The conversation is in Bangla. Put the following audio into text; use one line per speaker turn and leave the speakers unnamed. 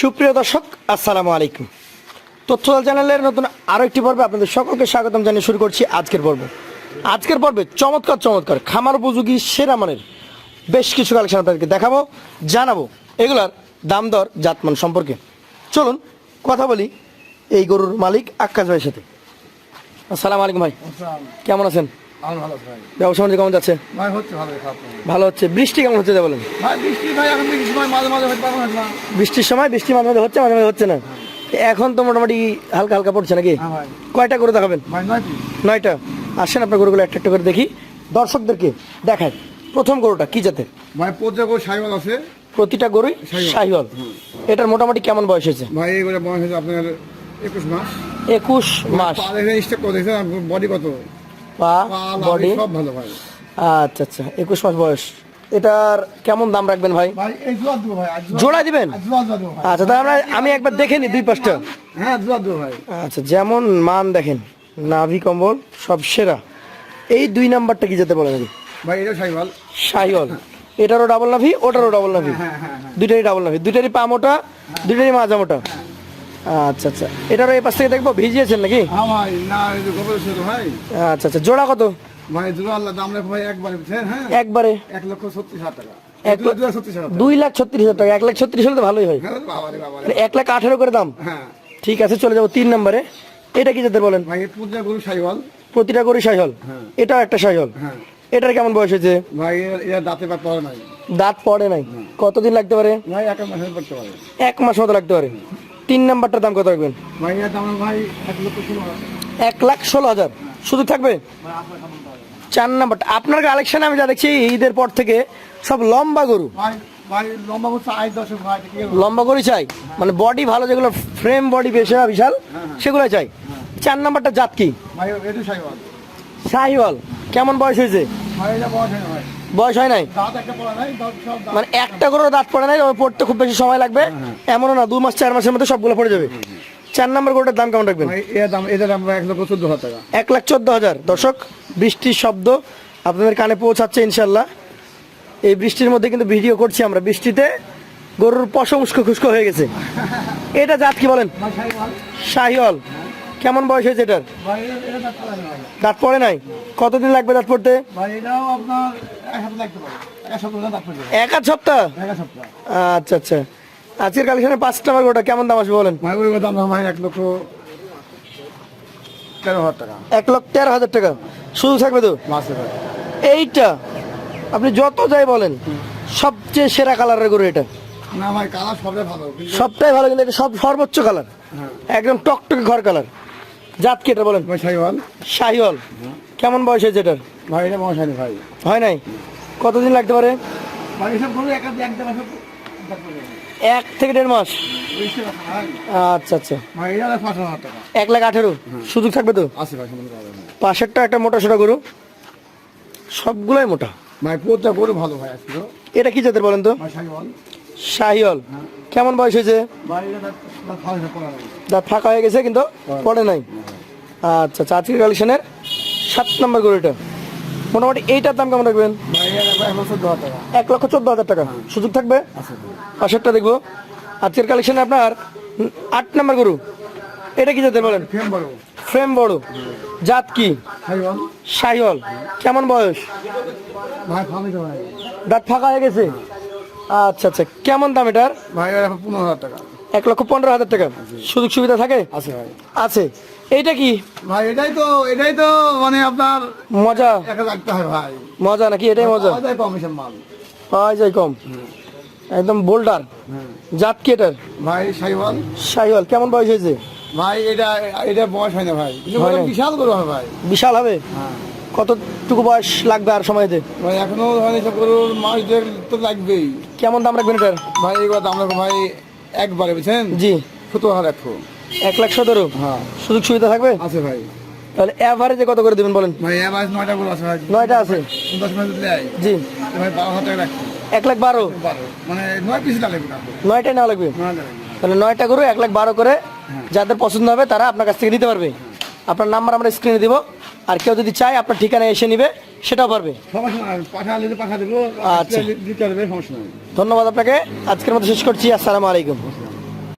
সুপ্রিয় দর্শক আসসালামু আলাইকুম। তথ্যদল চ্যানেলের নতুন আরও একটি পর্বে আপনাদের সকলকে স্বাগতম জানিয়ে শুরু করছি আজকের পর্ব। আজকের পর্বে চমৎকার চমৎকার খামার উপযোগী সেরা মানের বেশ কিছু কালেকশন আপনাদেরকে দেখাবো জানাব এগুলার দাম দর জাতমান সম্পর্কে। চলুন কথা বলি এই গরুর মালিক আক্কাশ ভাইয়ের সাথে। আসসালামু আলাইকুম ভাই। কেমন আছেন?
আমার ভালো ভাই।
ব্যবসা বাণিজ্য কেমন যাচ্ছে?
ভাই হচ্ছে ভালো খারাপ
ভালো হচ্ছে। বৃষ্টি কেমন হচ্ছে তা বলেন?
ভাই বৃষ্টি ভাই এখন বৃষ্টির সময় মাঝে মাঝে
বৃষ্টির সময় বৃষ্টি মাঝে মাঝে হচ্ছে মাঝে মাঝে হচ্ছে না। এখন তো মোটামুটি হালকা হালকা পড়ছে নাকি?
হ্যাঁ
কয়টা করে দেখাবেন? নয়টা। আসেন আপনার গরুগুলো একটা একটা করে দেখি। দর্শকদেরকে দেখায় প্রথম গরুটা কি
ভাই পর্যায়ে সাইওয়াল আছে।
প্রতিটা গরুই।
শাহিওয়াল
এটার মোটামুটি কেমন বয়স হয়েছে?
ভাই বয়স হয়েছে আপনার একুশ মাস।
একুশ মাস।
বডি কত?
পা বডি
বডি সব ভালো ভাই।
আচ্ছা আচ্ছা একুশ মাস বয়স। এটার কেমন দাম রাখবেন ভাই? জোড়া দিবেন? আচ্ছা তাহলে আমি একবার দেখে নিই দুই পাঁচটা।
হ্যাঁ ভাই।
আচ্ছা যেমন মান দেখেন নাভি কম্বল সব সেরা। এই দুই নাম্বারটা কি যেতে বলে নাকি
ভাই এটা সাইওয়াল।
শাহিওল এটারও ডাবল নাভি ওটারও ডাবল নাভি।
হ্যাঁ হ্যাঁ
দুইটারই ডাবল নাভি। দুইটারই পা মোটা দুইটারই মাজা মোটা। আচ্ছা আচ্ছা। এটারও এই পাশ থেকে দেখব? ভিজিয়েছেন নাকি?
হ্যাঁ ভাই না এই যে গোবর ছিল ভাই।
আচ্ছা আচ্ছা। জোড়া কত?
ভাই জোয়া আল্লাহ দাম ভাই একবারে। হ্যাঁ?
একবারে।
এক লক্ষ ছত্রিশ হাজার টাকা।
দুই লাখ ছত্রিশ হাজার টাকা। এক লাখ ছত্রিশ হলে তো ভালোই হয়।
হ্যাঁ
মানে এক লাখ আঠেরো করে দাম? ঠিক আছে চলে যাব তিন নম্বরে। এটা কি যেতে বলেন?
গরু
প্রতিটা করে সাইহল। এটাও একটা সাইহল? এটার কেমন বয়স হয়েছে?
ভাই দাঁতে পড়ে নাই।
দাঁত পড়ে নাই। কতদিন লাগতে পারে?
ভাই এক মাসে পারে।
এক মাস মতো লাগতে পারে। তিন নাম্বারটার দাম কত রাখবেন?
এক
লাখ ষোলো হাজার। শুধু থাকবে? চার নাম্বারটা। আপনার কালেকশনে আমি যা দেখছি ঈদের পর থেকে সব লম্বা গরু।
লম্বা
গরু চাই। মানে বডি ভালো যেগুলো ফ্রেম বডি বেশি বিশাল সেগুলো চাই। চার নাম্বারটা জাত কি? শাহিওয়াল। কেমন বয়স হয়েছে?
বয়স হয়
হয় নাই মানে একটা করে দাঁত পড়ে নাই পড়তে খুব বেশি সময় লাগবে। এমনও না দু মাস চার মাসের মধ্যে সবগুলো পড়ে যাবে। চার নম্বর গরুটার দাম কেমন রাখবেন?
এদের এক লক্ষ চোদ্দ হাজার টাকা।
এক লাখ চোদ্দ হাজার। দর্শক বৃষ্টির শব্দ আপনাদের কানে পৌঁছাচ্ছে ইনশাল্লাহ। এই বৃষ্টির মধ্যে কিন্তু ভিডিও করছি আমরা। বৃষ্টিতে গরুর পশম উস্কো খুস্কো হয়ে গেছে। এটা জাত কি বলেন?
সাইওয়াল
কেমন বয়স হয়েছে এটার?
এটা দাঁত পড়া নাই। ভাই
দাঁত পড়ে নাই? কতদিন লাগবে দাঁত পড়তে?
ভাই এটাও আপনার এক সপ্তাহ
আচ্ছা আচ্ছা। আজকের কালেকশনে পাঁচ নাম্বার গোটা কেমন দাম আসবে বলেন?
দাম ভাই এক লক্ষ তেরো হাজার টাকা।
এক লক্ষ তেরো হাজার টাকা। শুধু থাকবে তো? এইটা আপনি যত যাই বলেন সবচেয়ে সেরা কালারের গরু এটা।
না ভাই কালার সবচেয়ে ভালো
সবটাই ভালো কিন্তু এটা সব সর্বোচ্চ কালার
হ্যাঁ।
একদম টকটকে ঘর কালার জাত কি এটা বলেন? শাহিওয়াল কেমন বয়স হয়েছে এটার?
ভাই এটা বয়স হয়নি ভাই।
হয় নাই? কতদিন লাগতে পারে?
এক
থেকে দেড় মাস? আচ্ছা আচ্ছা। এক লাখ আঠেরো? সুযোগ থাকবে তো। পাশেরটা একটা মোটা সোটা গরু। সবগুলাই মোটা?
ভাই প্রত্যেক গরু ভালো ভাই
এটা কি জাতের বলেন তো? শাহিওল কেমন বয়স হয়েছে।
দাঁত
ফাঁকা হয়ে গেছে কিন্তু পড়ে নাই। আচ্ছা আচ্ছা আজকের কালেকশনের সাত নম্বর গরুটা। মোটামুটি এইটার দাম কেমন রাখবেন?
এক লক্ষ চোদ্দ হাজার টাকা।
সুযোগ থাকবে? পাশেরটা দেখব। আজকের কালেকশনে আপনার আট নম্বর গরু। এটা কি জাতের বলেন? ফ্রেম বড়। জাত কি?
সাইওয়াল
কেমন বয়স? দাঁত ফাঁকা হয়ে গেছে? আচ্ছা আচ্ছা। কেমন দাম এটার?
ভাই পনেরো হাজার টাকা।
এক লক্ষ পনেরো হাজার টাকা। সুযোগ সুবিধা থাকে?
আছে ভাই।
আছে। এইটা কি?
ভাই এটাই তো এটাই তো মানে আপনার
মজা।
রাখতে হয় ভাই।
মজা নাকি? এটাই মজা।
এটাই কমিশন মাল
পাওয়া যায় কম। একদম বোল্ডার।
হ্যাঁ।
জাত কি এটার?
ভাই সাইওয়াল।
শাহিওয়াল কেমন বয়স হয়েছে?
ভাই এটা এটা বয়স হয় না ভাই।
হয়
বিশাল গরু হয় ভাই।
বিশাল হবে?
হ্যাঁ।
কতটুকু বয়স লাগবে আর সময়তে
ভাই এখনও মানে সব গরুর মাস দেড় তো লাগবেই।
কেমন দাম রাখবেন এটার?
ভাই এবার দাম রাখো ভাই একবারে বুঝছেন?
জি।
সত্তর হাজার একশো।
এক লাখ সতেরো?
হ্যাঁ।
সুযোগ সুবিধা থাকবে?
আছে ভাই।
তাহলে অ্যাভারেজে কত করে দেবেন বলেন?
ভাই এবার নয়টা গরু আছে ভাই।
নয়টা আছে।
দশ মিনিট।
জি।
ভাই বারো হাজার টাকা রাখছি।
এক লাখ বারো?
মানে নয় পিস লাগবে না
নয়টাই নেওয়া লাগবে?
লাগবে
তাহলে নয়টা গরু এক লাখ বারো করে যাদের পছন্দ হবে তারা আপনার কাছ থেকে নিতে পারবে। আপনার নাম্বার আমরা স্ক্রিনে দিব। আর কেউ যদি চায় আপনার ঠিকানায় এসে নিবে। সেটাও পারবে? আচ্ছা।
সমস্যা নাই।
ধন্যবাদ আপনাকে। আজকের মতো শেষ করছি আসসালামু আলাইকুম।